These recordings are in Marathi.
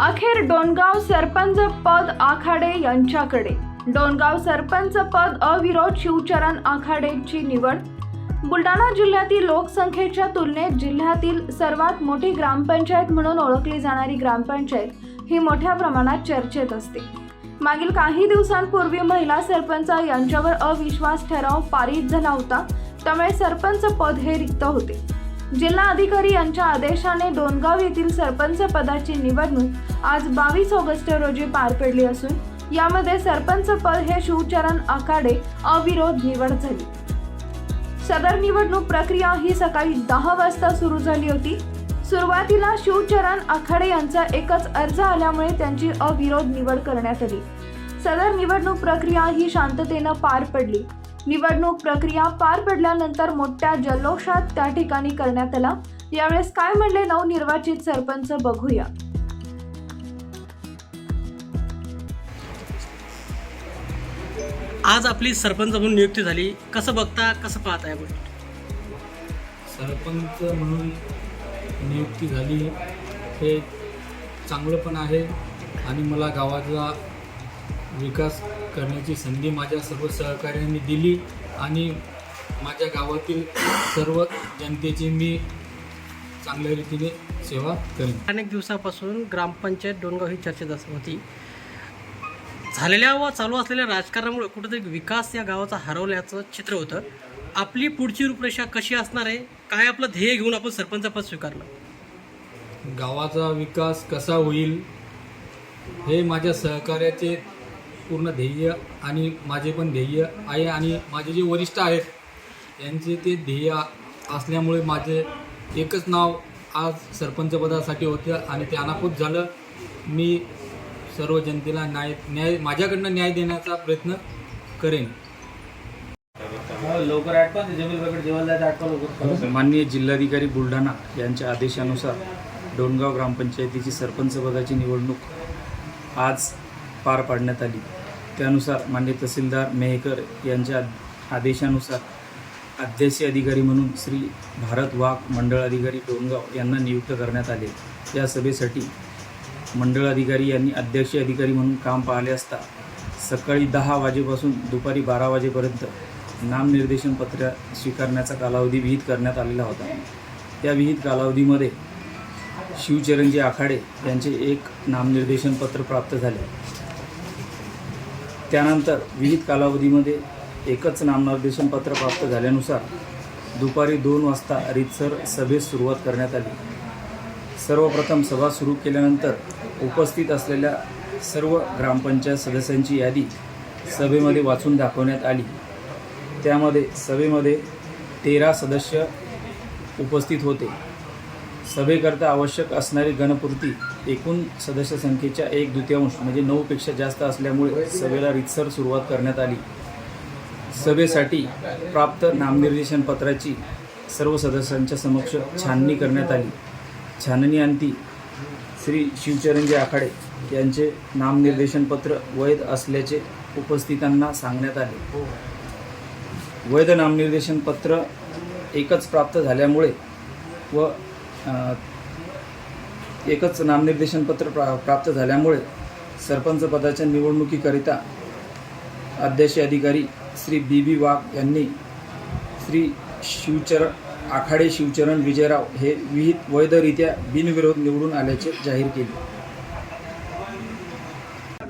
अखेर डोणगाव सरपंच पद आखाडे यांच्याकडे. डोणगाव सरपंच पद अविरोध शिवचरण आखाडेची निवड. बुलढाणा जिल्ह्यातील लोकसंख्येच्या तुलनेत जिल्ह्यातील सर्वात मोठी ग्रामपंचायत म्हणून ओळखली जाणारी ग्रामपंचायत ही मोठ्या प्रमाणात चर्चेत असते. मागील काही दिवसांपूर्वी महिला सरपंच यांच्यावर अविश्वास ठराव पारित झाला होता. त्यामुळे सरपंच पद हे रिक्त होते. जिल्हा अधिकारी यांच्या आदेशाने डोणगाव येथील सरपंच पदाची निवडणूक आज बावीस ऑगस्ट रोजी पार पडली असून यामध्ये सरपंच पद हे शिवचरण आखाडे अविरोध निवड झाली. सदर निवडणूक प्रक्रिया ही सकाळी दहा वाजता सुरू झाली होती. सुरुवातीला शिवचरण आखाडे यांचा एकच अर्ज आल्यामुळे त्यांची अविरोध निवड करण्यात आली. सदर निवडणूक प्रक्रिया ही शांततेनं पार पडली. निवडणूक प्रक्रिया पार पडल्यानंतर मोठ्या जल्लोषात त्या ठिकाणी करण्यात आला. यावेळेस काय म्हणले नवनिर्वाचित सरपंच बघूया. आज आपली सरपंच म्हणून नियुक्ती झाली. कसं बघता कसं पाहता या गोष्टी? सरपंच म्हणून नियुक्ती झाली हे चांगलं पण आहे आणि मला गावाचा विकास करण्याची संधी माझ्या सर्व सहकार्यांनी दिली आणि माझ्या गावातील सर्व जनतेची मी चांगल्या रीतीने सेवा करेन. अनेक दिवसापासून ग्रामपंचायत डोंगराव ही चर्चेत होती. झालेल्या व चालू असलेल्या राजकारणामुळे कुठेतरी विकास या गावाचा हरवल्याचं चित्र होतं. आपली पुढची रूपरेषा कशी असणार आहे? काय आपलं ध्येय घेऊन आपण सरपंच पद स्वीकारलं? गावाचा विकास कसा होईल हे माझ्या सहकार्याचे पूर्ण ध्येय आणि माझे पण ध्येय आहे आणि माझे जे वरिष्ठ आहेत यांचे ते ध्येय असल्यामुळे माझे एकच नाव आज सरपंचपदासाठी होतं आणि ते अनापूत झालं. मी सर्व जनतेला न्याय न्याय माझ्याकडनं न्याय देण्याचा प्रयत्न करेन. लवकर जेवायला माननीय जिल्हाधिकारी बुलढाणा यांच्या आदेशानुसार डोणगाव ग्रामपंचायतीची सरपंच पदाची निवडणूक आज पार पाडण्यात आली. त्यानुसार मान्य तहसीलदार मेहकर यांच्या आदेशानुसार अध्यक्षीय अधिकारी म्हणून श्री भारत वाघ मंडळ अधिकारी डोणगाव यांना नियुक्त करण्यात आले. या सभेसाठी मंडळ अधिकारी यांनी अध्यक्षीय अधिकारी म्हणून काम पाहिले असता सकाळी दहा वाजेपासून दुपारी बारा वाजेपर्यंत नामनिर्देशन पत्र स्वीकारण्याचा कालावधी विहित करण्यात आलेला होता. त्या विहित कालावधीमध्ये शिवचरणजी आखाडे यांचे एक नामनिर्देशन पत्र प्राप्त झाले. त्यानंतर विहित कालावधीमध्ये एकच नामनिर्देशन पत्र प्राप्त झाल्यानुसार दुपारी दोन वाजता रितसर सभेस सुरुवात करण्यात आली. सर्वप्रथम सभा सुरू केल्यानंतर उपस्थित असलेल्या सर्व ग्रामपंचायत सदस्यांची यादी सभेमध्ये वाचून दाखवण्यात आली. त्यामध्ये सभेमध्ये तेरा सदस्य उपस्थित होते. सभेकरता आवश्यक असणारी गणपूर्ती एकूण सदस्य संख्येच्या एक द्वितीयांश म्हणजे नऊपेक्षा जास्त असल्यामुळे सभेला रितसर सुरुवात करण्यात आली. सभेसाठी प्राप्त नामनिर्देशन पत्राची सर्व सदस्यांच्या समक्ष छाननी करण्यात आली. छाननीअंती श्री शिवचरणजी आखाडे यांचे नामनिर्देशन पत्र वैध असल्याचे उपस्थितांना सांगण्यात आले. वैध नामनिर्देशन पत्र एकच प्राप्त झाल्यामुळे व एकच नामनिर्देशन पत्र प्रा प्राप्त झाल्यामुळे सरपंच पदाच्या निवडणुकीकरिता अध्यक्ष अधिकारी श्री बी बी वाघ यांनी श्री शिवचरण आखाडे शिवचरण विजयराव हे विहित वैधरित्या बिनविरोध निवडून आल्याचे जाहीर केले.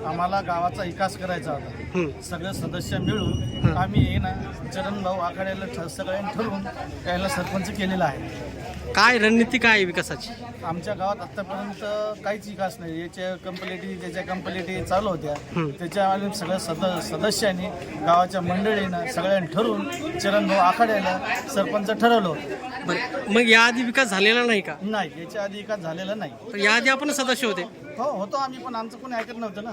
आम्हाला गावाचा विकास करायचा होता. सगळे सदस्य मिळून आम्ही हे ना चरण भाऊ आखाड्याला सगळ्यांनी ठरवून यायला सरपंच केलेला आहे. काय रणनीती काय आहे विकासाची? आमच्या गावात आतापर्यंत काहीच विकास नाही. याच्या कंप्लेटी ज्याच्या कंप्लेटी चालू होत्या त्याच्या सगळ्या सद सदस्यांनी गावाच्या मंडळीनं सगळ्यांनी ठरवून चरण भाऊ आखाड्याला सरपंच ठरवलं होतं. मग याआधी विकास झालेला नाही का? नाही याच्या आधी विकास झालेला नाही. याआधी आपण सदस्य होते. हो होतो आम्ही पण आमचं कोणी ऐकत नव्हतं ना.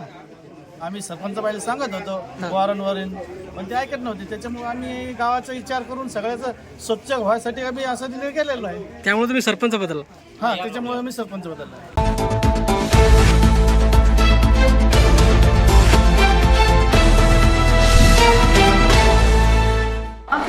आम्ही सरपंच बाईला सांगत होतो वारंवारीन पण ते ऐकत नव्हते. त्याच्यामुळे आम्ही गावाचा विचार करून सगळ्याचं स्वच्छ व्हायसाठी आम्ही असा निर्णय केलेला आहे. त्यामुळे तुम्ही सरपंच बदलला. हा त्याच्यामुळे आम्ही सरपंच बदलला.